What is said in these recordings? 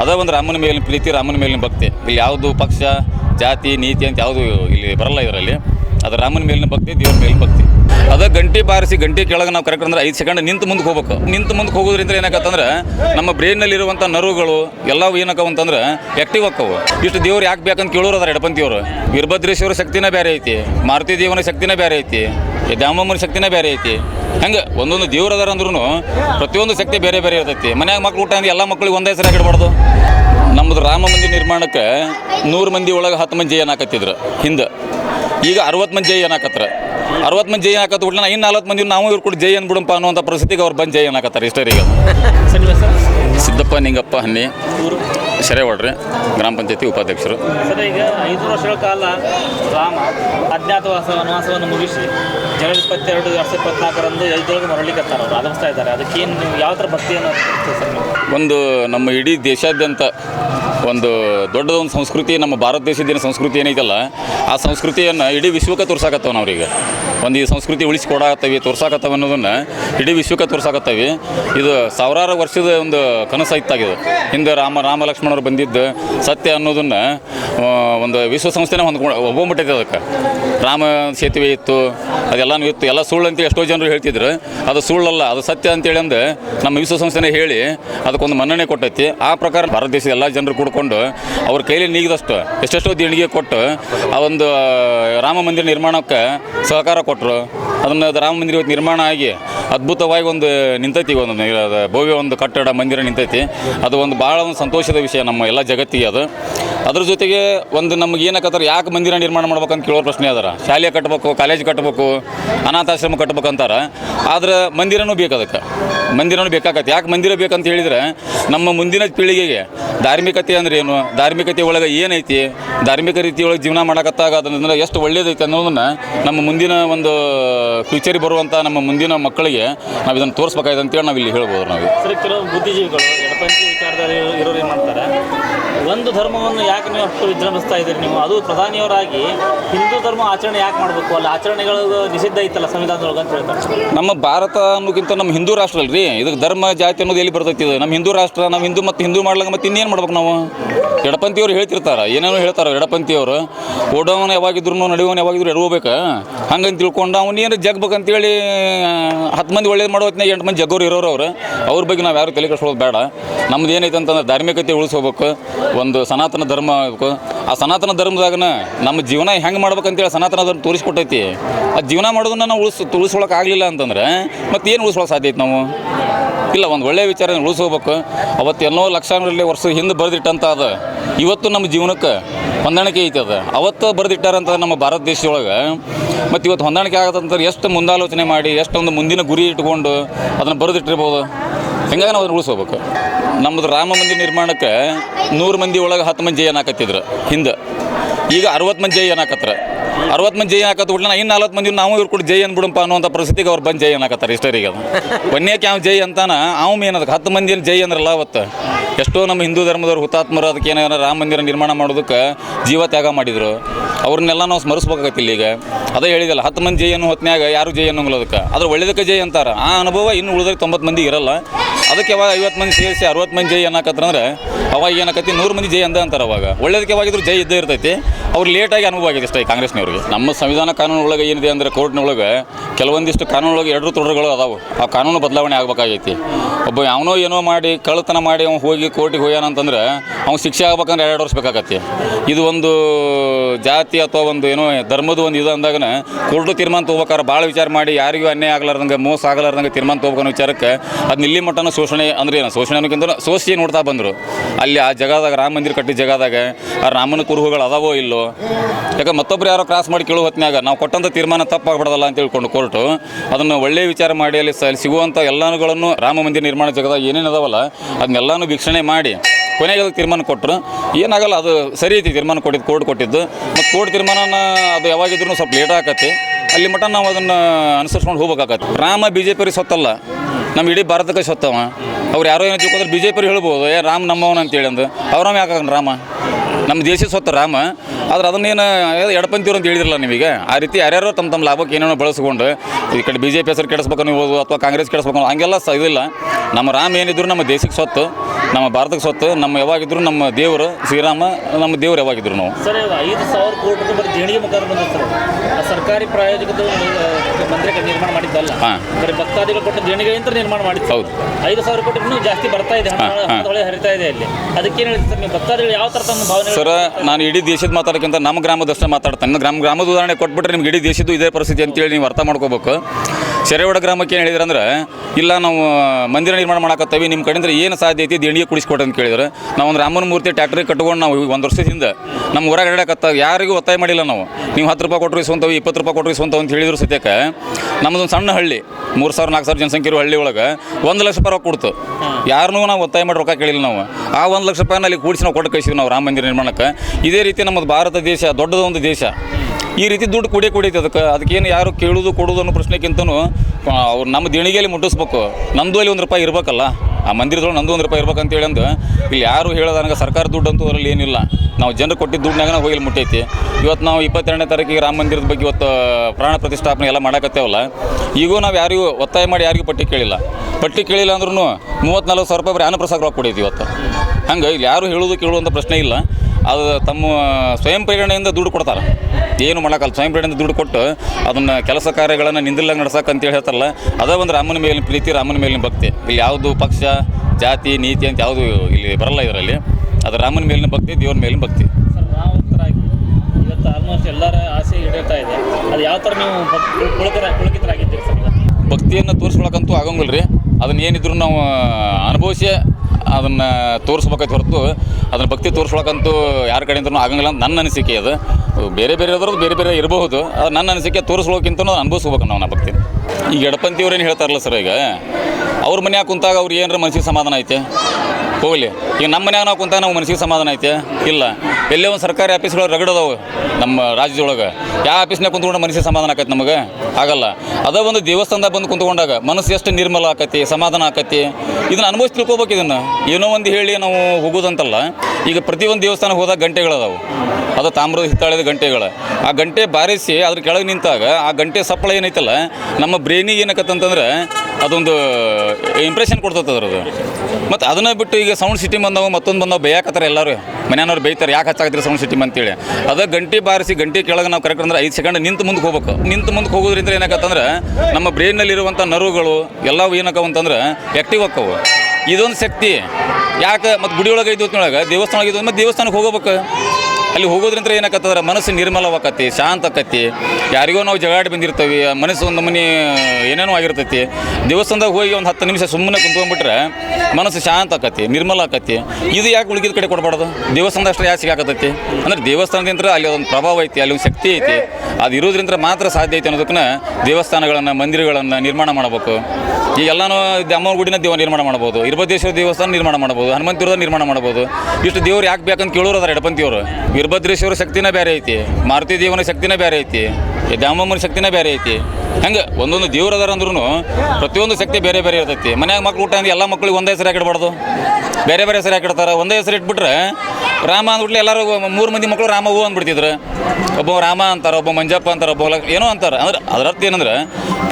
ಅದ ಒಂದು ರಾಮನ ಮೇಲಿನ ಪ್ರೀತಿ, ರಾಮನ ಮೇಲಿನ ಭಕ್ತಿ. ಇಲ್ಲಿ ಯಾವುದು ಪಕ್ಷ, ಜಾತಿ, ನೀತಿ ಅಂತ ಯಾವುದು ಇಲ್ಲಿ ಬರಲ್ಲ ಇದರಲ್ಲಿ. ಅದು ರಾಮನ ಮೇಲಿನ ಭಕ್ತಿ, ದೇವ್ರ ಮೇಲಿನ ಭಕ್ತಿ. ಅದ ಗಂಟೆ ಬಾರಿಸಿ, ಗಂಟೆ ಕೆಳಗೆ ನಾವು ಕರೆಕ್ಟ್ ಅಂದ್ರೆ ಐದು ಸೆಕೆಂಡ್ ನಿಂತು ಮುಂದಕ್ಕೆ ಹೋಗ್ಬೇಕು. ನಿಂತು ಮುಂದಕ್ಕೆ ಹೋಗೋದ್ರಿಂದ ಏನಾಗತ್ತಂದ್ರೆ, ನಮ್ಮ ಬ್ರೈನ್ನಲ್ಲಿರುವಂಥ ನರುಗಳು ಎಲ್ಲವೂ ಏನಕ್ಕವು ಅಂತಂದ್ರೆ ಆ್ಯಕ್ಟಿವ್ ಆಕ್ಕವು ಇಷ್ಟು ದೇವ್ರು ಯಾಕೆ ಬೇಕಂತ ಕೇಳೋರು ಅದರ ಎಡಪಂತಿಯವರು ವೀರಭದ್ರೇಶ್ವರ ಶಕ್ತಿನೇ ಬೇರೆ ಐತಿ, ಮಾರುತಿ ದೇವನ ಶಕ್ತಿನೇ ಬೇರೆ ಐತಿ ದಾಮಮ್ಮನ ಶಕ್ತಿನೇ ಬೇರೆ ಐತಿ. ಹಂಗೆ? ಒಂದೊಂದು ದೇವ್ರು ಅದಾರ ಅಂದ್ರೂ ಪ್ರತಿಯೊಂದು ಶಕ್ತಿ ಬೇರೆ ಬೇರೆ ಇರ್ತೈತಿ. ಮನ್ಯಾಗ ಮಕ್ಳು ಊಟ ಅಂದ್ರೆ ಎಲ್ಲ ಮಕ್ಳಿಗೆ ಒಂದೇ ಹೆಸರು ಆಗಿಡ್ಬಾರ್ದು. ನಮ್ಮದು ರಾಮ ಮಂದಿರ ನಿರ್ಮಾಣಕ್ಕೆ ನೂರು ಮಂದಿ ಒಳಗೆ ಹತ್ತು ಮಂದಿ ಏನಾಕತ್ತಿದ್ರು ಹಿಂದೆ. ಈಗ ಅರವತ್ತು ಮಂದಿ ಜೈ ಏನಾಕತ್ರ ಅರವತ್ತು ಮಂದಿ ಜೈ ಹಾಕತ್ ಬಿಟ್ಲ ಇನ್ನು ನಲ್ವತ್ತು ಮಂದಿ ನಾವು ಇವ್ರು ಕೂಡ ಜೈ ಅನ್ಬಿಡಪ್ಪ ಅನ್ನುವಂಥ ಪರಿಸ್ಥಿತಿಗೆ ಅವ್ರು ಬಂದು ಜೈ ಏನಾಕತ್ತಾರೆ ನಿಮ್ಮ ಹೆಸರು ಸಿದ್ದಪ್ಪ ನಿಂಗಪ್ಪ ಹನ್ನಿ. ಊರು ಶೆರೆವಾಡ್ರಿ ಗ್ರಾಮ ಪಂಚಾಯತಿ ಉಪಾಧ್ಯಕ್ಷರು. ಸರ್ ಈಗ ಐದು ವರ್ಷಗಳ ಕಾಲ ರಾಮ ಅಜ್ಞಾತವಾಸ ವನವಾಸವನ್ನು ಮುಗಿಸಿ ಜನವರಿ ಇಪ್ಪತ್ತೆರಡು ಎರಡು ಸಾವಿರದ ಇಪ್ಪತ್ನಾಲ್ಕರಂದು ಐದೊಳಗೆ ಮರಳಿಕತ್ತಾರ ಅವರು ಆಗಮಿಸ್ತಾ ಇದ್ದಾರೆ. ಅದಕ್ಕೇನು ನೀವು ಯಾವ ಥರ ಭಕ್ತಿಯನ್ನು ಅರ್ಪಿಸ್ತೀರಿ ಸರ್ ನೀವು? ಒಂದು ನಮ್ಮ ಇಡೀ ದೇಶಾದ್ಯಂತ ಒಂದು ದೊಡ್ಡದೊಂದು ಸಂಸ್ಕೃತಿ ನಮ್ಮ ಭಾರತ ದೇಶದ ಸಂಸ್ಕೃತಿ ಏನೈತಲ್ಲ ಆ ಸಂಸ್ಕೃತಿಯನ್ನು ಇಡೀ ವಿಶ್ವಕ್ಕೆ ತೋರ್ಸಾಕತ್ತವ ನಾವ್ರೀಗ ಒಂದು ಈ ಸಂಸ್ಕೃತಿ ಉಳಿಸಿಕೊಡಾಕತ್ತವಿ, ತೋರ್ಸಾಕತ್ತವ ಅನ್ನೋದನ್ನು ಇಡೀ ವಿಶ್ವಕ್ಕೆ ತೋರ್ಸಾಕತ್ತವಿ. ಇದು ಸಾವಿರಾರು ವರ್ಷದ ಒಂದು ಕನಸಾಗಿತ್ತಾಗಿದೆ ಹಿಂದೆ ರಾಮ ರಾಮ ಲಕ್ಷ್ಮಣರು ಬಂದಿದ್ದು ಸತ್ಯ ಅನ್ನೋದನ್ನು ಒಂದು ವಿಶ್ವಸಂಸ್ಥೆನೇ ಹೊಂದ್ಕೊಂಡು ಒಬ್ಬಂಬಿಟ್ಟೈತೆ ಅದಕ್ಕೆ. ರಾಮ ಸೇತುವೆ ಇತ್ತು, ಅದೆಲ್ಲನೂ ಇತ್ತು. ಎಲ್ಲ ಸುಳ್ಳು ಅಂತ ಎಷ್ಟೋ ಜನರು ಹೇಳ್ತಿದ್ರು. ಅದು ಸುಳ್ಳಲ್ಲ, ಅದು ಸತ್ಯ ಅಂತೇಳಿ ಅಂದು ನಮ್ಮ ವಿಶ್ವಸಂಸ್ಥೆನೇ ಹೇಳಿ ಅದಕ್ಕೊಂದು ಮನ್ನಣೆ ಕೊಟ್ಟೈತಿ. ಆ ಪ್ರಕಾರ ಭಾರತ ದೇಶದ ಎಲ್ಲ ಜನರು ಕೂಡ್ಕೊಂಡು ಅವ್ರ ಕೈಲಿ ನೀಗಿದಷ್ಟು ಎಷ್ಟೆಷ್ಟೋ ದೇಣಿಗೆ ಕೊಟ್ಟು ಆ ಒಂದು ರಾಮ ಮಂದಿರ ನಿರ್ಮಾಣಕ್ಕೆ ಸಹಕಾರ ಕೊಟ್ಟರು ಅದನ್ನು ಅದು ರಾಮ ಮಂದಿರ ಇವತ್ತು ನಿರ್ಮಾಣ ಆಗಿ ಅದ್ಭುತವಾಗಿ ಒಂದು ನಿಂತೈತಿ ಒಂದು ಭವ್ಯ ಒಂದು ಕಟ್ಟಡ, ಮಂದಿರ ನಿಂತೈತಿ. ಅದು ಒಂದು ಭಾಳ ಒಂದು ಸಂತೋಷದ ವಿಷಯ ನಮ್ಮ ಎಲ್ಲ ಜಗತ್ತಿಗೆ ಅದು. ಅದ್ರ ಜೊತೆಗೆ ಒಂದು ನಮ್ಗೆ ಏನಕ್ಕತ್ತಾರ, ಯಾಕೆ ಮಂದಿರ ನಿರ್ಮಾಣ ಮಾಡ್ಬೇಕಂತ ಕೇಳೋ ಪ್ರಶ್ನೆ ಅದರ. ಶಾಲೆ ಕಟ್ಟಬೇಕು ಕಾಲೇಜ್ ಕಟ್ಟಬೇಕು ಅನಾಥಾಶ್ರಮ ಕಟ್ಟಬೇಕು ಅಂತಾರ. ಆದ್ರೆ ಮಂದಿರನೂ ಬೇಕು ಅದಕ್ಕೆ. ಮಂದಿರನೂ ಬೇಕಾಗತ್ತೆ ಯಾಕೆ ಮಂದಿರ ಬೇಕಂತ ಹೇಳಿದ್ರೆ, ನಮ್ಮ ಮುಂದಿನ ಪೀಳಿಗೆಗೆ ಧಾರ್ಮಿಕತೆ ಅಂದ್ರೆ ಏನು? ಧಾರ್ಮಿಕತೆ ಒಳಗೆ ಏನೈತಿ? ಧಾರ್ಮಿಕ ರೀತಿಯೊಳಗೆ ಜೀವನ ಮಾಡಕತ್ತಾಗ ಅದನ್ನ ಎಷ್ಟು ಒಳ್ಳೇದೈತೆ ಅನ್ನೋದನ್ನ ನಮ್ಮ ಮುಂದಿನ ಒಂದು ಫ್ಯೂಚರ್ ಬರುವಂಥ ನಮ್ಮ ಮುಂದಿನ ಮಕ್ಕಳಿಗೆ ನಾವು ಇದನ್ನು ತೋರಿಸ್ಬೇಕಾಯ್ತು ಅಂತೇಳಿ ನಾವು ಇಲ್ಲಿ ಹೇಳ್ಬೋದು ನಾವು. ಕೆಲವು ಬುದ್ಧಿಜೀವಿಗಳು ಮಾಡ್ತಾರೆ? ಒಂದು ಧರ್ಮವನ್ನು ಯಾಕೆ ನೀವು ಅಷ್ಟು ವಿಜೃಂಭಿಸ್ತಾ ಇದ್ದೀರಿ ನೀವು? ಅದು ಪ್ರಧಾನಿಯವರಾಗಿ ಹಿಂದೂ ಧರ್ಮ ಆಚರಣೆ ಯಾಕೆ ಮಾಡಬೇಕು? ಅಲ್ಲಿ ಆಚರಣೆಗಳು ನಿಷಿದ್ಧ ಐತಲ್ಲ ಸಂವಿಧಾನದೊಳಗೆ ಅಂತ ಹೇಳ್ತಾರೆ. ನಮ್ಮ ಭಾರತ ಅನ್ನೋಕ್ಕಿಂತ ನಮ್ಮ ಹಿಂದೂ ರಾಷ್ಟ್ರ ಅಲ್ರಿ ಇದಕ್ಕೆ ಧರ್ಮ, ಜಾತಿ ಅನ್ನೋದು ಎಲ್ಲಿ ಬರ್ತೈತಿ ಇದು? ನಮ್ಮ ಹಿಂದೂ ರಾಷ್ಟ್ರ ನಾವು ಹಿಂದೂ ಮತ್ತು ಹಿಂದೂ ಮಾಡ್ಲಂಗೆ ಮತ್ತೆ ಇನ್ನೇನು ಮಾಡ್ಬೇಕು ನಾವು? ಎಡಪಂಥಿಯವ್ರು ಹೇಳ್ತಿರ್ತಾರೆ, ಏನೇನೋ ಹೇಳ್ತಾರೆ ಎಡಪಂಥಿಯವರು. ಓಡೋವನು ಯಾವಾಗಿದ್ರು ನಡೆಯೋನು ಯಾವಾಗಿದ್ರು ಎಡವಬೇಕು ಹಂಗಂತ ತಿಳ್ಕೊಂಡು ಅವ್ನು ಏನು ಜಗ್ಬೇಕಂತೇಳಿ ಹತ್ತು ಮಂದಿ ಒಳ್ಳೇದು ಮಾಡೋ ಹೊತ್ತಿನ ಎಂಟು ಮಂದಿ ಜಗ್ಗೋರು ಇರೋರು ಅವ್ರು. ಅವ್ರ ಬಗ್ಗೆ ನಾವು ಯಾರು ತಲೆ ಕೆಡಿಸ್ಕೊಳ್ಳೋದು ಬೇಡ. ನಮ್ದು ಏನೈತೆ ಅಂತಂದ್ರೆ ಧಾರ್ಮಿಕತೆ ಉಳಿಸ್ಕೋಬೇಕು. ಒಂದು ಸನಾತನ ಧರ್ಮ ಆಗಬೇಕು ಆ ಸನಾತನ ಧರ್ಮದಾಗನ ನಮ್ಮ ಜೀವನ ಹೆಂಗೆ ಮಾಡ್ಬೇಕಂತೇಳಿ ಸನಾತನ ಧರ್ಮ ತೋರಿಸ್ಕೊಟ್ಟೈತಿ. ಆ ಜೀವನ ಮಾಡೋದನ್ನ ನಾವು ಉಳಿಸ್ ಉಳಿಸ್ಕೊಳಕ್ಕೆ ಆಗಲಿಲ್ಲ ಅಂತಂದ್ರೆ ಮತ್ತೆ ಏನು ಉಳಿಸ್ಕೊಳಕ್ಕೆ ಸಾಧ್ಯ ಐತೆ ನಾವು? ಇಲ್ಲ, ಒಂದು ಒಳ್ಳೆಯ ವಿಚಾರ ಉಳಿಸ್ಕೋಬೇಕು? ಅವತ್ತು ಎಲ್ಲೋ ಲಕ್ಷಾನುಗಟ್ಟಲೆ ವರ್ಷ ಹಿಂದೆ ಬರೆದಿಟ್ಟಂತ ಅದು. ಇವತ್ತು ನಮ್ಮ ಜೀವನಕ್ಕೆ ಹೊಂದಾಣಿಕೆ ಐತೆ ಅದು. ಅವತ್ತು ಬರೆದಿಟ್ಟಾರಂತ ನಮ್ಮ ಭಾರತ ದೇಶದೊಳಗೆ. ಮತ್ತು ಇವತ್ತು ಹೊಂದಾಣಿಕೆ ಆಗತ್ತಂತ ಎಷ್ಟು ಮುಂದಾಲೋಚನೆ ಮಾಡಿ, ಎಷ್ಟೊಂದು ಮುಂದಿನ ಗುರಿ ಇಟ್ಕೊಂಡು ಅದನ್ನು ಬರೆದಿಟ್ಟಿರ್ಬೋದು. ಹಿಂಗಾಗಿ ನಾವು ಅದನ್ನು ಉಳಿಸ್ಕೋಬೇಕು. ನಮ್ಮದು ರಾಮ ಮಂದಿರ ನಿರ್ಮಾಣಕ್ಕೆ ನೂರು ಮಂದಿ ಒಳಗೆ ಹತ್ತು ಮಂದಿ ಏನಾಕತ್ತಿದ್ರು, ಹಿಂದೆ. ಈಗ ಅರವತ್ತು ಮಂದಿ ಏನಾಕತ್ರ ಅರವತ್ತು ಮಂದಿ ಜೈ ಹಾಕತ್ತ ಬಿಟ್ಲ ಇನ್ನು ನಲ್ವತ್ತು ಮಂದಿ ನಾವು ಇವ್ರು ಕೂಡ ಜೈ ಅಂದ್ಬಿಡಪ್ಪ ಅನ್ನೋಂಥ ಪರಿಸ್ಥಿತಿಗೆ ಅವ್ರು ಬಂದು ಜೈ ಅನ್ನಕತ್ತಾರೆ ಇಷ್ಟರಿಗೆ ಅದು. ಒನ್ನೇಕೆ ಅವ್ನು ಜೈ ಅಂತಾನ ಅವ್ನು ಏನದಕ್ಕೆ ಹತ್ತು ಮಂದಿ ಜೈ ಅಂದ್ರಲ್ಲ ಅವತ್ತು. ಎಷ್ಟೋ ನಮ್ಮ ಹಿಂದೂ ಧರ್ಮದವ್ರು ಹುತಾತ್ಮರು ಅದಕ್ಕೆ ಏನಾರ ರಾಮ ಮಂದಿರ ನಿರ್ಮಾಣ ಮಾಡೋದಕ್ಕೆ ಜೀವ ತ್ಯಾಗ ಮಾಡಿದ್ರು. ಅವ್ರನ್ನೆಲ್ಲ ನಾವು ಸ್ಮರಿಸ್ಬೇಕಾಗತ್ತೆ ಈಗ. ಅದೇ ಹೇಳಿದಲ್ಲ, ಹತ್ತು ಮಂದಿ ಜೈ ಅನ್ನೋ ಹೊತ್ನ್ಯಾಗ ಯಾರು ಜೈ ಅನ್ನೋಂಗಿಲ್ಲ ಅದಕ್ಕೆ. ಅದ್ರ ಒಳ್ಳೇದಕ್ಕೆ ಜೈ ಅಂತಾರೆ. ಆ ಅನುಭವ ಇನ್ನು ಉಳಿದ್ರೆ ತೊಂಬತ್ತು ಮಂದಿ ಇರಲ್ಲ. ಅದಕ್ಕೆ ಯಾವಾಗ ಐವತ್ತು ಮಂದಿ ಸೇರಿಸಿ ಅರವತ್ತು ಮಂದಿ ಜೈ ಅನ್ನಕತ್ತಂದ್ರೆ ಅವಾಗ ಏನಕತ್ತಿ? ನೂರು ಮಂದಿ ಜೈ ಅಂದ ಅಂತಾರೆ ಅವಾಗ. ಒಳ್ಳೇದಕ್ಕೆ ಯಾವಾಗಿದ್ರು ಜೈ ಇದ್ದೇ ಇರ್ತೈತಿ. ಅವ್ರು ಲೇಟಾಗಿ ಅನುಭವ ಆಗಿದೆ ಅಷ್ಟೇ ಕಾಂಗ್ರೆಸ್ನವ್ರಿಗೆ. ನಮ್ಮ ಸಂವಿಧಾನ ಕಾನೂನು ಒಳಗೆ ಏನಿದೆ ಅಂದರೆ ಕೋರ್ಟ್ನೊಳಗೆ ಕೆಲವೊಂದಿಷ್ಟು ಕಾನೂನೊಳಗೆ ಎರಡು ತೊಡರುಗಳು ಅದಾವೆ. ಆ ಕಾನೂನು ಬದಲಾವಣೆ ಆಗಬೇಕಾಗೈತಿ. ಒಬ್ಬ ಯಾವನೋ ಏನೋ ಮಾಡಿ ಕಳ್ಳತನ ಮಾಡಿ ಅವ್ನು ಹೋಗಿ ಕೋರ್ಟಿಗೆ ಹೋಗ್ಯಾನ ಅಂತಂದ್ರೆ ಅವ್ನು ಶಿಕ್ಷೆ ಆಗ್ಬೇಕಂದ್ರೆ ಎರಡು ವರ್ಷ ಬೇಕಾಗತ್ತೆ. ಇದು ಒಂದು ಜಾತಿ ಅಥವಾ ಒಂದು ಏನೋ ಧರ್ಮದ ಒಂದು ಇದು ಅಂದಾಗ ಕೋರ್ಟು ತೀರ್ಮಾನ ತೊಗೋಬೇಕಾರೆ ಭಾಳ ವಿಚಾರ ಮಾಡಿ ಯಾರಿಗೂ ಅನ್ಯಾಯ ಆಗ್ಲಾರ್ದಂಗೆ ಮೋಸ ಆಗಲಾರ್ದಂಗೆ ತೀರ್ಮಾನ ತೊಗೋಬೇಕು ಅನ್ನೋ ವಿಚಾರಕ್ಕೆ ಅದು ಇಲ್ಲಿ ಮಟ್ಟನ ಶೋಷಣೆ ಅಂದ್ರೆ ಏನು? ಶೋಷಣೆ ಅನ್ನೋಕ್ಕಿಂತ ಸೋಸಿ ನೋಡ್ತಾ ಬಂದರು. ಅಲ್ಲಿ ಆ ಜಾಗದಾಗ ರಾಮ ಮಂದಿರ ಕಟ್ಟಿದ ಜಾಗದಾಗ ಆ ರಾಮನ ಕುರುಹುಗಳು ಅದಾವೋ ಇಲ್ಲೋ? ಯಾಕೆ ಮತ್ತೊಬ್ರು ಯಾರೋ ಕ್ರಾಸ್ ಮಾಡಿ ಕೇಳೋ ಹೊತ್ತಿನಾಗ ನಾವು ಕೊಟ್ಟಂಥ ತೀರ್ಮಾನ ತಪ್ಪಾಗ್ಬಿಡೋದಲ್ಲ ಅಂತ ತಿಳ್ಕೊಂಡು ಕೋರ್ಟು ಅದನ್ನು ಒಳ್ಳೆ ವಿಚಾರ ಮಾಡಿ ಅಲ್ಲಿ ಸಿಗುವಂಥ ಎಲ್ಲಾನುಗಳನ್ನು ರಾಮ ಮಂದಿರ ನಿರ್ಮಾಣ ಜಾಗದಾಗ ಏನೇನು ಅದಾವಲ್ಲ, ಅದನ್ನೆಲ್ಲಾನು ವೀಕ್ಷಣೆ ಮಾಡಿ ಕೊನೆಗೆ ಅದಕ್ಕೆ ತೀರ್ಮಾನ ಕೊಟ್ಟರು. ಏನಾಗಲ್ಲ, ಅದು ಸರಿ ಐತಿ ತೀರ್ಮಾನ ಕೊಟ್ಟಿದ್ದು ಕೋರ್ಟ್ ಕೊಟ್ಟಿದ್ದು. ಮತ್ತು ಕೋರ್ಟ್ ತೀರ್ಮಾನನ ಅದು ಯಾವಾಗಿದ್ರು ಸ್ವಲ್ಪ ಲೇಟ್ ಆಕತಿ. ಅಲ್ಲಿ ಮಟ್ಟ ನಾವು ಅದನ್ನು ಅನುಸರಿಸ್ಕೊಂಡು ಹೋಗ್ಬೇಕಾಗತ್ತೆ. ರಾಮ ಬಿ ಜೆ ಪಿ ಸೊತ್ತಲ್ಲ. ನಮ್ಮ ಇಡೀ ಭಾರತಕ್ಕೆ ಸೊತ್ತವ. ಅವ್ರು ಯಾರೋ ಏನೋ ತಿಳ್ಕೊಂಡ್ರೆ ಬಿ ಜೆ ಪಿ ಹೇಳ್ಬೋದು, ಏ ರಾಮ್ ನಮ್ಮವನ ಅಂತೇಳಿ ಅಂದು ಅವ್ರಮ್ಮ ಯಾಕೆ ರಾಮ? ನಮ್ಮ ದೇಶದ ಸ್ವತ್ತು ರಾಮ. ಆದ್ರೆ ಅದನ್ನೇನು ಎಡಪಂತೀವ್ರು ಅಂತ ಹೇಳಿದ್ರಲ್ಲ ನಿಮಗೆ ಆ ರೀತಿ ಯಾರ್ಯಾರೋ ತಮ್ಮ ತಮ್ಮ ಲಾಭಕ್ಕೆ ಏನೇನೋ ಬಳಸ್ಕೊಂಡು ಈ ಕಡೆ ಬಿ ಜೆ ಪಿ ಹೆಸರು ಕೆಡಿಸ್ಬೇಕು ನೀವು ಅಥವಾ ಕಾಂಗ್ರೆಸ್ ಕೆಡಿಸ್ಬೇಕು ಹಂಗೆಲ್ಲ ಸ ಇದಿಲ್ಲ. ನಮ್ಮ ರಾಮ ಏನಿದ್ರು ನಮ್ಮ ದೇಶಕ್ಕೆ ಸ್ವತ್ತು ನಮ್ಮ ಭಾರತಕ್ಕೆ ಸ್ವತ್ತು ನಮ್ಮ ಯಾವಾಗಿದ್ರು ನಮ್ಮ ದೇವರು ಶ್ರೀರಾಮ ನಮ್ಮ ದೇವರು ಯಾವಾಗಿದ್ರು ನಾವು. ಸರ್ ಐದು ಸಾವಿರ ಕೋಟಿ ರೂಪಾಯಿ ದೇಣಿಗೆ ಮುಖಾಂತರ ಆ ಸರ್ಕಾರಿ ಪ್ರಾಯೋಜಕದ ಮಂದಿರ ನಿರ್ಮಾಣ ಮಾಡಿದ್ದಲ್ಲ. ಬರೀ ಭಕ್ತಾದಿಗಳು ಕೊಟ್ಟ ದೇಣಿಗೆಯಿಂದ ನಿರ್ಮಾಣ ಮಾಡಿದ್ದು ಹೌದು. ಐದು ಸಾವಿರ ಕೋಟಿ ಜಾಸ್ತಿ ಬರ್ತಾ ಇದೆ. ಹರಿತಾ ಇದೆ ಅಲ್ಲಿ. ಅದಕ್ಕೇನು ಹೇಳ್ತೀವಿ ನೀವು ಭಕ್ತಾದಿಗಳು ಯಾವ ಥರ ತಮ್ಮ ಭಾವನೆ ಸರ್, ನಾನು ಇಡೀ ದೇಶದ ಮಾತಾಡೋಕ್ಕಿಂತ ನಮ್ಮ ಗ್ರಾಮದಷ್ಟೇ ಮಾತಾಡ್ತೇನೆ. ಗ್ರಾಮ, ಗ್ರಾಮದ ಉದಾಹರಣೆ ಕೊಟ್ಬಿಟ್ರೆ ನಿಮ್ಗೆ ಇಡೀ ದೇಶದ್ದು ಇದೇ ಪರಿಸ್ಥಿತಿ ಅಂತೇಳಿ ನೀವು ಅರ್ಥ ಮಾಡ್ಕೋಬೇಕು. ಶೆರೆವಾಡ ಗ್ರಾಮಕ್ಕೆ ಏನು ಹೇಳಿದ್ರು ಅಂದ್ರೆ, ಇಲ್ಲ, ನಾವು ಮಂದಿರ ನಿರ್ಮಾಣ ಮಾಡಕತ್ತೀವಿ ನಿಮ್ಮ ಕಡೆಯಿಂದ ಏನು ಸಾಧ್ಯ ಐತಿ ದೇಣಿಗೆ ಕುಡಿಸ್ಕೊಟ್ಟು ಅಂತ ಕೇಳಿದ್ರು. ನಾವು ಒಂದು ರಾಮನ ಮೂರ್ತಿ ಟ್ಯಾಕ್ಟ್ರಿಗೆ ಕಟ್ಕೊಂಡು ನಾವು ಒಂದು ವರ್ಷದಿಂದ ನಮ್ಮ ಊರಾಗ ಹೇಳಕತ್ತ ಯಾರಿಗೂ ಒತ್ತಾಯ ಮಾಡಿಲ್ಲ ನಾವು. ನೀವು ಹತ್ತು ರೂಪಾಯಿ ಕೊಟ್ಟರು ಇಸ್ಕೊಂತವು, ಇಪ್ಪತ್ತು ರೂಪಾಯಿ ಕೊಟ್ಟರು ಇಸ್ಕೊಂತವು ಅಂತ ಹೇಳಿದ್ರು ಸತ್ಯಕ್ಕೆ ನಮ್ಮದೊಂದು ಸಣ್ಣ ಹಳ್ಳಿ, ಮೂರು ಸಾವಿರ, ನಾಲ್ಕು ಸಾವಿರ ಜನಸಂಖ್ಯೆ ಇರೋ ಹಳ್ಳಿ ಒಳಗೆ ಒಂದು ಲಕ್ಷ ರೂಪಾಯಿ ರೊಕ್ಕ ಕೊಡ್ತು. ಯಾರನ್ನೂ ನಾವು ಒತ್ತಾಯ ಮಾಡಿ ರೊಕ್ಕ ಕೇಳಿಲ್ಲ ನಾವು. ಆ ಒಂದು ಲಕ್ಷ ರೂಪಾಯಿನ ಅಲ್ಲಿ ಕೂಡಿಸಿ ನಾವು ಕೊಟ್ಟು ಕಳಿಸಿದ್ವಿ ನಾವು ರಾಮ ಮಂದಿರ ನಿರ್ಮಾಣಕ್ಕೆ. ಇದೇ ರೀತಿ ನಮ್ಮದು ಭಾರತ ದೇಶ, ದೊಡ್ಡದೊಂದು ದೇಶ. ಈ ರೀತಿ ದುಡ್ಡು ಕುಡಿಯೇ ಕುಡಿಯುತ್ತೆ ಅದಕ್ಕೆ ಅದಕ್ಕೇನು ಯಾರು ಕೇಳೋದು ಕೊಡೋದು ಅನ್ನೋ ಪ್ರಶ್ನೆಗಿಂತನೂ ಅವ್ರು ನಮ್ಮ ದೇಣಿಗೆಯಲ್ಲಿ ಮುಟ್ಟಿಸ್ಬೇಕು. ನಮ್ಮದು ಅಲ್ಲಿ ಒಂದು ರೂಪಾಯಿ ಇರಬೇಕಲ್ಲ. ಆ ಮಂದಿರದೊಳಗೆ ನಂದು ಒಂದು ರೂಪಾಯಿ ಇರ್ಬೇಕಂತೇಳಿ ಅಂದು, ಇಲ್ಲಿ ಯಾರು ಹೇಳೋದನಗ ಸರ್ಕಾರ ದುಡ್ಡು ಅಂತೂ ಅದರಲ್ಲಿ ಏನಿಲ್ಲ. ನಾವು ಜನರು ಕೊಟ್ಟಿದ್ದ ದುಡ್ಡಿನಾಗ ನಾವು ಹೋಗಿ ಮುಟ್ಟೈತಿ. ಇವತ್ತು ನಾವು ಇಪ್ಪತ್ತೆರಡನೇ ತಾರೀಕಿಗೆ ರಾಮ ಮಂದಿರದ ಬಗ್ಗೆ ಇವತ್ತು ಪ್ರಾಣ ಪ್ರತಿಷ್ಠಾಪನೆ ಎಲ್ಲ ಮಾಡಕತ್ತೇವಲ್ಲ. ಈಗೂ ನಾವು ಯಾರಿಗೂ ಒತ್ತಾಯ ಮಾಡಿ ಯಾರಿಗೂ ಪಟ್ಟಿ ಕೇಳಿಲ್ಲ. ಪಟ್ಟಿ ಕೇಳಿಲ್ಲ ಅಂದ್ರೂ ಮೂವತ್ತು ನಲ್ವತ್ತು ಸಾವಿರ ರೂಪಾಯಿ ಬರೀ ಅನ್ನಪ್ರಸಾದ ರೊಕ್ಕ ಕೊಡೈತಿ ಇವತ್ತು. ಹಂಗೆ ಇಲ್ಲಿ ಯಾರು ಹೇಳೋದು ಕೇಳುವಂಥ ಪ್ರಶ್ನೆ ಇಲ್ಲ. ಅದು ತಮ್ಮ ಸ್ವಯಂ ಪ್ರೇರಣೆಯಿಂದ ದುಡ್ಡು ಕೊಡ್ತಾರೆ. ಏನು ಮಾಡೋಕ್ಕಲ್ಲ ಸ್ವಯಂ ಪ್ರೇರಣೆಯಿಂದ ದುಡ್ಡು ಕೊಟ್ಟು ಅದನ್ನು ಕೆಲಸ ಕಾರ್ಯಗಳನ್ನು ನಿಂದಿಲ್ಲ ನಡ್ಸಕ್ಕೆ ಅಂತೇಳಿ ಹೇಳ್ತಾರಲ್ಲ ಅದೇ ಒಂದು ರಾಮನ ಮೇಲಿನ ಪ್ರೀತಿ ರಾಮನ ಮೇಲಿನ ಭಕ್ತಿ. ಇಲ್ಲಿ ಯಾವುದು ಪಕ್ಷ ಜಾತಿ ನೀತಿ ಅಂತ ಯಾವುದು ಇಲ್ಲಿ ಬರಲ್ಲ ಇದರಲ್ಲಿ. ಅದು ರಾಮನ ಮೇಲಿನ ಭಕ್ತಿ ದೇವ್ರ ಮೇಲಿನ ಭಕ್ತಿ. ಇವತ್ತು ಆಲ್ಮೋಸ್ಟ್ ಎಲ್ಲರ ಆಸೆ ಈಡೇರ್ತಾ ಇದೆ. ಅದು ಯಾವ ಥರ ನೀವು ಪುಳಕಿತರಾಗಿದ್ದೀರಿ ಭಕ್ತಿಯನ್ನು ತೋರಿಸ್ಕೊಳಕ್ಕಂತೂ ಆಗಂಗಿಲ್ಲ ರೀ ಅದನ್ನ ಏನಿದ್ರು ನಾವು ಅನುಭವಿಸಿ ಅದನ್ನು ತೋರಿಸ್ಬೇಕೈತೆ ಹೊರತು, ಅದನ್ನ ಭಕ್ತಿ ತೋರಿಸ್ಕೊಳಕ್ಕಂತೂ ಯಾರ ಕಡೆಯಿಂದನೂ ಆಗಂಗಿಲ್ಲ ಅಂತ ನನ್ನ ಅನಿಸಿಕೆ ಅದು. ಬೇರೆ ಬೇರೆ ಅದ್ರದ್ದು ಬೇರೆ ಬೇರೆ ಇರಬಹುದು ಅದು ನನ್ನ ಅನಿಸಿಕೆ ತೋರಿಸ್ಕೊಳ್ಳೋಕ್ಕಿಂತ ಅನುಭವಿಸ್ಬೇಕು ನಾವು ನಾ ಭಕ್ತಿ. ಈಗ ಎಡಪಂತಿಯವ್ರು ಏನು ಹೇಳ್ತಾರಲ್ಲ ಸರ್ ಈಗ, ಅವ್ರ ಮನ್ಯಾಗ ಕುಂತಾಗ ಅವ್ರು ಏನಾರ ಮನಸ್ಸಿಗೆ ಸಮಾಧಾನ ಐತೆ? ಹೋಗಲಿ. ಈಗ ನಮ್ಮ ಮನ್ಯಾಗ ನಾವು ಕುಂತಾಗ ನಾವು ಮನಸ್ಸಿಗೆ ಸಮಾಧಾನ ಐತೆ? ಇಲ್ಲ. ಎಲ್ಲೇ ಒಂದು ಸರ್ಕಾರಿ ಆಫೀಸ್ಗಳು ರಗಡದವು ನಮ್ಮ ರಾಜ್ಯದೊಳಗೆ. ಯಾವ ಆಫೀಸ್ನಾಗ ಕುಂತ್ಕೊಂಡು ಮನಸ್ಸಿಗೆ ಸಮಾಧಾನ ಆಕೈತೆ ನಮಗೆ? ಆಗಲ್ಲ. ಅದ ಒಂದು ದೇವಸ್ಥಾನದಾಗ ಬಂದು ಕುಂತ್ಕೊಂಡಾಗ ಮನಸ್ಸು ಎಷ್ಟು ನಿರ್ಮಲ ಆಕತಿ, ಸಮಾಧಾನ ಆಕತಿ? ಇದನ್ನ ಅನುಭವಿಸಿ ತಿಳ್ಕೊಬೇಕು ಇದನ್ನು. ಏನೋ ಒಂದು ಹೇಳಿ ನಾವು ಹೋಗೋದಂತಲ್ಲ, ಈಗ ಪ್ರತಿಯೊಂದು ದೇವಸ್ಥಾನ ಹೋದಾಗ ಗಂಟೆಗಳದಾವು. ಅದು ತಾಮ್ರದ ಹಿತ್ತಾಳೆದ ಗಂಟೆಗಳು. ಆ ಗಂಟೆ ಬಾರಿಸಿ ಅದ್ರ ಕೆಳಗೆ ನಿಂತಾಗ ಆ ಗಂಟೆ ಸಪ್ಪಳ ಏನೈತಲ್ಲ, ನಮ್ಮ ಬ್ರೈನಿಗೆ ಏನಕ್ಕತ್ತಂತಂದ್ರೆ ಅದೊಂದು ಇಂಪ್ರೆಷನ್ ಕೊಡ್ತದೆ ಅದ್ರದ್ದು. ಮತ್ತು ಅದನ್ನ ಬಿಟ್ಟು ಈಗ ಸೌಂಡ್ ಸಿಟಿ ಬಂದವು, ಮತ್ತೊಂದು ಬಂದವು, ಬೇಯಾಕತ್ತಾರೆ ಎಲ್ಲರೂ. ಮನೆಯವ್ರು ಬೈತಾರೆ ಯಾಕೆ ಹಚ್ಚಾಕತ್ತೀರಿ ಸೌಂಡ್ ಸಿಟಿ ಅಂತೇಳಿ. ಅದು ಗಂಟೆ ಬಾರಿಸಿ, ಗಂಟೆ ಕೆಳಗೆ ನಾವು ಕರೆಕ್ಟ್ ಅಂದ್ರೆ ಐದು ಸೆಕೆಂಡ್ ನಿಂತು ಮುಂದೆ ಹೋಗ್ಬೇಕು. ನಿಂತು ಮುಂದೆ ಹೋಗೋದ್ರಿಂದ ಏನಾಗತ್ತಂದ್ರೆ ನಮ್ಮ ಬ್ರೈನ್ನಲ್ಲಿರುವಂಥ ನರುಗಳು ಎಲ್ಲವೂ ಏನಕ್ಕವು ಅಂತಂದ್ರೆ ಆ್ಯಕ್ಟಿವ್ ಆಕ್ಕವು. ಇದೊಂದು ಶಕ್ತಿ. ಯಾಕೆ? ಮತ್ತು ಗುಡಿಯೊಳಗೆ ಐದು ಹೊತ್ತಿನೊಳಗೆ ದೇವಸ್ಥಾನ ಆಗಿದ್ದು ಮತ್ತು ದೇವಸ್ಥಾನಕ್ಕೆ ಹೋಗ್ಬೇಕು. ಅಲ್ಲಿ ಹೋಗೋದ್ರಿಂದ ಏನಾಕತ್ತಂದ್ರೆ ಮನಸ್ಸು ನಿರ್ಮಲವಾಕತಿ ಶಾಂತ ಆಕತಿ ಯಾರಿಗೋ ನಾವು ಜಗಾಡಿ ಬಂದಿರ್ತೀವಿ ಮನಸ್ಸು ಒಂದು ಮನೆ, ಏನೇನೋ ಆಗಿರ್ತೈತಿ. ದೇವಸ್ಥಾನದಾಗ ಹೋಗಿ ಒಂದು ಹತ್ತು ನಿಮಿಷ ಸುಮ್ಮನೆ ಕುಂತ್ಕೊಂಡ್ಬಿಟ್ರೆ ಮನಸ್ಸು ಶಾಂತ ಆಕತಿ ನಿರ್ಮಲ ಆಕತಿ ಇದು ಯಾಕೆ ಉಳಿದ ಕಡೆ ಕೊಡಬಾರ್ದು? ದೇವಸ್ಥಾನದ ಅಷ್ಟೇ ಯಾಕೆ ಸಿಗಾಕತ್ತೈತಿ? ಅಂದ್ರೆ ದೇವಸ್ಥಾನದಿಂದ ಅಲ್ಲಿ ಒಂದು ಪ್ರಭಾವ ಐತಿ, ಅಲ್ಲಿ ಒಂದು ಶಕ್ತಿ ಐತಿ. ಅದು ಇರೋದ್ರಿಂದ ಮಾತ್ರ ಸಾಧ್ಯ ಐತಿ ಅನ್ನೋದಕ್ಕನ್ನ ದೇವಸ್ಥಾನಗಳನ್ನು, ಮಂದಿರಗಳನ್ನು ನಿರ್ಮಾಣ ಮಾಡಬೇಕು. ಈಗ ಎಲ್ಲನೂ ಅಮ್ಮನ ಗುಡಿನ ದೇವ ನಿರ್ಮಾಣ ಮಾಡ್ಬೋದು ವೀರಭದ್ರೇಶ್ವರ ದೇವಸ್ಥಾನ ನಿರ್ಮಾಣ ಮಾಡ್ಬೋದು ಹನುಮಂತಿರದ ನಿರ್ಮಾಣ ಮಾಡ್ಬೋದು ಇಷ್ಟು ದೇವ್ರು ಯಾಕೆ ಬೇಕಂತ ಕೇಳೋರು ಅದಾರೆ ಎಡಪಂತಿಯವರು ವೀರಭದ್ರೇಶ್ವರ ಶಕ್ತಿನೇ ಬೇರೆ ಐತಿ. ಮಾರುತಿ ದೇವನ ಶಕ್ತಿನೇ ಬೇರೆ ಐತಿ. ಶಕ್ತಿನ ಶಕ್ತಿನೇ ಬೇರೆ ಐತಿ. ಹಂಗೆ? ಒಂದೊಂದು ದೇವ್ರು ಅದಾರ ಅಂದ್ರೂ ಪ್ರತಿಯೊಂದು ಶಕ್ತಿ ಬೇರೆ ಬೇರೆ ಇರ್ತೈತಿ. ಮನ್ಯಾಗ ಮಕ್ಳು ಊಟ ಅಂದ್ರೆ ಎಲ್ಲ ಮಕ್ಳಿಗೆ ಒಂದೇ ಹೆಸರು ಹಾಕಿಡ್ಬಾರ್ದು ಬೇರೆ ಬೇರೆ ಹೆಸರು ಹಾಕಿಡ್ತಾರೆ ಒಂದೇ ಹೆಸರು ಇಟ್ಬಿಟ್ರೆ ರಾಮ ಅಂದ್ಬಿಟ್ಲೆ ಎಲ್ಲರೂ ಮೂರು ಮಂದಿ ಮಕ್ಕಳು ರಾಮ, ಹೂ ಅಂದ್ಬಿಡ್ತಿದ್ರು. ಒಬ್ಬ ರಾಮ ಅಂತಾರೆ, ಒಬ್ಬ ಮಂಜಪ್ಪ ಅಂತಾರೆ, ಒಬ್ಬ ಏನೋ ಅಂತಾರೆ. ಅಂದ್ರೆ ಅದರ ಅರ್ಥ ಏನಂದ್ರೆ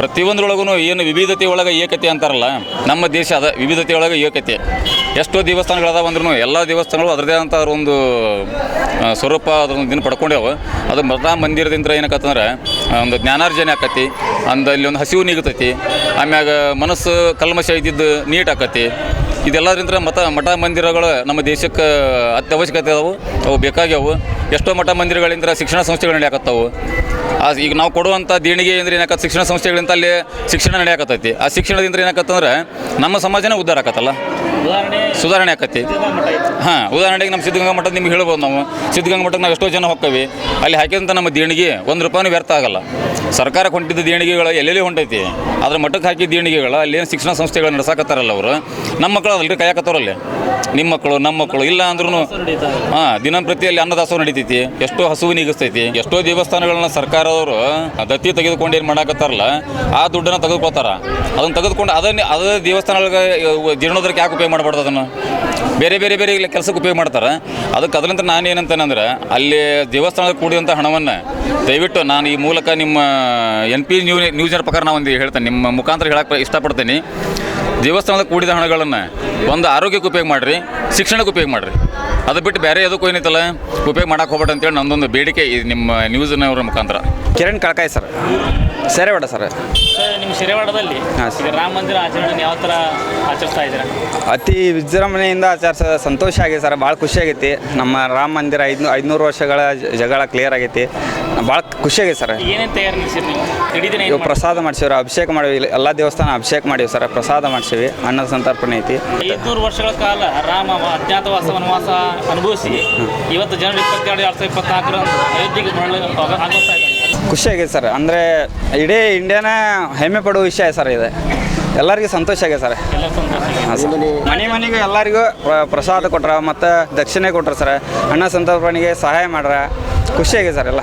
ಪ್ರತಿಯೊಂದ್ರೊಳಗೂ ಏನು ವಿವಿಧತೆ ಒಳಗೆ ಏಕತೆ ಅಂತಾರಲ್ಲ, ನಮ್ಮ ದೇಶ ಅದ ವಿವಿಧತೆ ಒಳಗೆ ಏಕತೆ. ಎಷ್ಟೋ ದೇವಸ್ಥಾನಗಳದಾವ ಅಂದ್ರೂ ಎಲ್ಲ ದೇವಸ್ಥಾನಗಳು ಅದರದೇ ಅಂತ ಒಂದು ಸ್ವರೂಪ ಅದ್ರ ಒಂದು ದಿನ ಪಡ್ಕೊಂಡೇವು. ಅದು ಮಠ ಮಂದಿರದಿಂದ ಏನಕ್ಕಂದ್ರೆ ಒಂದು ಜ್ಞಾನಾರ್ಜನೆ ಆಕತಿ, ಅಂದ ಇಲ್ಲಿ ಒಂದು ಹಸಿವು ನೀಗತೈತಿ, ಆಮ್ಯಾಗ ಮನಸ್ಸು ಕಲ್ಮಶ ಇದ್ದಿದ್ದು ನೀಟ್ ಆಕತಿ. ಇದೆಲ್ಲದ್ರಿಂದ ಮತ, ಮಠ ಮಂದಿರಗಳು ನಮ್ಮ ದೇಶಕ್ಕೆ ಅತ್ಯವಶ್ಯಕತೆ ಅದಾವು, ಅವು ಬೇಕಾಗ್ಯಾವು. ಎಷ್ಟೋ ಮಠ ಮಂದಿರಗಳಿಂದ ಶಿಕ್ಷಣ ಸಂಸ್ಥೆಗಳು ನಡೆಯಕತ್ತವು. ಆ, ಈಗ ನಾವು ಕೊಡುವಂಥ ದೇಣಿಗೆ ಅಂದ್ರೆ ಏನಾಕತ್ತೆ ಶಿಕ್ಷಣ ಸಂಸ್ಥೆಗಳಿಂದ ಅಲ್ಲಿ ಶಿಕ್ಷಣ ನಡೆಯಕತ್ತೈತಿ. ಆ ಶಿಕ್ಷಣದಿಂದ ಏನಾಕತ್ತಂದ್ರೆ, ನಮ್ಮ ಸಮಾಜನೇ ಉದ್ಧಾರ ಆಕತ್ತಲ್ಲ. ಸುಧಾರಣೆ ಆಕತಿ. ಹಾ ಉದಾಹರಣೆಗೆ ನಮ್ಮ ಸಿದ್ಧಗಂಗಾ ಮಠದ ನಿಮ್ಗೆ ಹೇಳ್ಬೋದು ನಾವು. ಸಿದ್ಧಗಂಗಾ ಮಠಕ್ಕೆ ನಾವು ಎಷ್ಟೋ ಜನ ಹೋಗ್ತೇವೆ ಅಲ್ಲಿ ಹಾಕಿದಂಥ ನಮ್ಮ ದೇಣಿಗೆ ಒಂದು ರೂಪಾಯಿನೂ ವ್ಯರ್ಥ ಆಗಲ್ಲ. ಸರ್ಕಾರ ಹೊಂಟಿದ್ದ ದೇಣಿಗೆಗಳು ಎಲ್ಲೆಲ್ಲಿ ಹೊಂಟೈತಿ? ಅದ್ರ ಮಠಕ್ಕೆ ಹಾಕಿದ ದೇಣಿಗೆಗಳು ಅಲ್ಲಿ ಶಿಕ್ಷಣ ಸಂಸ್ಥೆಗಳು ನಡೆಸಾಕತ್ತಾರಲ್ಲ ಅವರು? ನಮ್ಮ ಮಕ್ಕಳು ಅದಲ್ರಿ ಕಾಯಕತ್ತವ್ರಲ್ಲಿ ನಿಮ್ಮ ಮಕ್ಕಳು ನಮ್ಮ ಮಕ್ಕಳು ಇಲ್ಲ ಅಂದ್ರೂ. ಹಾಂ ದಿನಂಪ್ರತಿ ಅಲ್ಲಿ ಅನ್ನದಾಸೋಹ ನಡೀತೈತಿ. ಎಷ್ಟೋ ಹಸುವು ನೀಗಿಸ್ತೈತಿ. ಎಷ್ಟೋ ದೇವಸ್ಥಾನಗಳನ್ನ ಸರ್ಕಾರದವರು ದತ್ತಿ ತೆಗೆದುಕೊಂಡು ಏನು ಮಾಡಾಕತ್ತಾರಲ್ಲ ಆ ದುಡ್ಡನ್ನ ತೆಗೆದುಕೊಳ್ತಾರ. ಅದನ್ನ ತೆಗೆದುಕೊಂಡು ಅದನ್ನ ಅದೇ ದೇವಸ್ಥಾನಗಳಿಗೆ ಜೀರ್ಣೋದ್ರಕ್ಕೆ ಯಾಕೆ ಉಪಯೋಗ ಮಾಡಬಾರ್ದು ಅದನ್ನು. ಬೇರೆ ಬೇರೆ ಬೇರೆ ಇಲ್ಲಿ ಕೆಲಸಕ್ಕೆ ಉಪಯೋಗ ಮಾಡ್ತಾರೆ. ಅದಕ್ಕೆ ಅದರಿಂದ ನಾನು ಏನಂತೇನೆಂದ್ರೆ, ಅಲ್ಲಿ ದೇವಸ್ಥಾನದ ಕೂಡಿದಂಥ ಹಣವನ್ನು ದಯವಿಟ್ಟು ನಾನು ಈ ಮೂಲಕ ನಿಮ್ಮ ಎನ್ ಪಿ ನ್ಯೂ ನ್ಯೂಸ್ನ ಪ್ರಕಾರ ನಾನು ಒಂದು ಹೇಳ್ತೇನೆ, ನಿಮ್ಮ ಮುಖಾಂತರ ಹೇಳಕ್ಕೆ ಇಷ್ಟಪಡ್ತೀನಿ. ದೇವಸ್ಥಾನದ ಕೂಡಿದ ಹಣಗಳನ್ನು ಒಂದು ಆರೋಗ್ಯಕ್ಕೆ ಉಪಯೋಗ ಮಾಡಿರಿ, ಶಿಕ್ಷಣಕ್ಕೆ ಉಪಯೋಗ ಮಾಡಿರಿ. ಅದು ಬಿಟ್ಟು ಬೇರೆ ಯಾವುದಕ್ಕೂ ಏನೈತಲ್ಲ ಉಪಯೋಗ ಮಾಡಕ್ಕೆ ಹೋಗ್ಬೇಡ ಅಂತೇಳಿ ನಂದೊಂದು ಬೇಡಿಕೆ ಇದು ನಿಮ್ಮ ನ್ಯೂಸ್ನವರ ಮುಖಾಂತರ. ಕಿರಣ್ ಕಳಕಾಯಿ ಸರ್. ಸರಿ ಬೇಡ ಸರ್. ಶಿರೇವಾಡದಲ್ಲಿ ಹಾಂ, ಸರ್. ಈಗ ರಾಮ ಮಂದಿರ ಆಚರಣೆ ಯಾವ ಥರ ಆಚರಿಸ್ತಾ ಇದ್ದೀರಾ? ಅತಿ ವಿಜೃಂಭಣೆಯಿಂದ ಆಚರಿಸ ಸಂತೋಷ ಆಗಿದೆ ಸರ್ ಭಾಳ ಖುಷಿ ಆಗೈತಿ. ನಮ್ಮ ರಾಮ ಮಂದಿರ ಐದ್ನೂ ಐದುನೂರು ವರ್ಷಗಳ ಜ- ಜಗಳ ಕ್ಲಿಯರ್ ಆಗೈತಿ. ಭಾಳ ಖುಷಿ ಆಗೈತೆ ಸರ್. ಏನೇನು ತಯಾರು ನಡೆಸಿರಿ ನೀವು? ಇಡೀ ದಿನ ಇವು ಏನು ಪ್ರಸಾದ ಮಾಡ್ಸೀವ್ರಿ ಅಭಿಷೇಕ ಮಾಡಿವಿ. ಎಲ್ಲ ದೇವಸ್ಥಾನ ಅಭಿಷೇಕ ಮಾಡಿವಿ ಸರ್ ಪ್ರಸಾದ ಮಾಡಿಸಿವಿ ಅನ್ನ ಸಂತರ್ಪಣೆ ಐತಿ. ಐದುನೂರು ವರ್ಷಗಳ ಕಾಲ ರಾಮ ಅಜ್ಞಾತವಾಸ ವನವಾಸ ಅನುಭವಿಸಿ ಇವತ್ತು ಜನವರಿ ಇಪ್ಪತ್ತೆರಡು ಎರಡು ಸಾವಿರದ ಇಪ್ಪತ್ನಾಲ್ಕರಂದು ಅಯೋಧ್ಯೆಗೆ ಮರಳಿ ಆಗೋಗ್ತಾ ಇದ್ದಾರೆ. ಖುಷಿ ಆಗೈತೆ ಸರ್. ಅಂದರೆ ಇಡೀ ಇಂಡಿಯಾನ ಹೆಮ್ಮೆ ಪಡುವ ವಿಷಯ ಸರ್ ಇದೆ. ಎಲ್ಲರಿಗೂ ಸಂತೋಷ ಆಗಿದೆ ಸರ್. ಮನೆ ಮನೆಗೂ ಎಲ್ಲರಿಗೂ ಪ್ರಸಾದ ಕೊಟ್ರ ಮತ್ತು ದಕ್ಷಿಣೆ ಕೊಟ್ರ ಸರ್. ಅಣ್ಣ ಸಂತರ್ಪಣೆಗೆ ಸಹಾಯ ಮಾಡ್ರ. ಖುಷಿ ಆಗಿದೆ ಸರ್ ಎಲ್ಲ.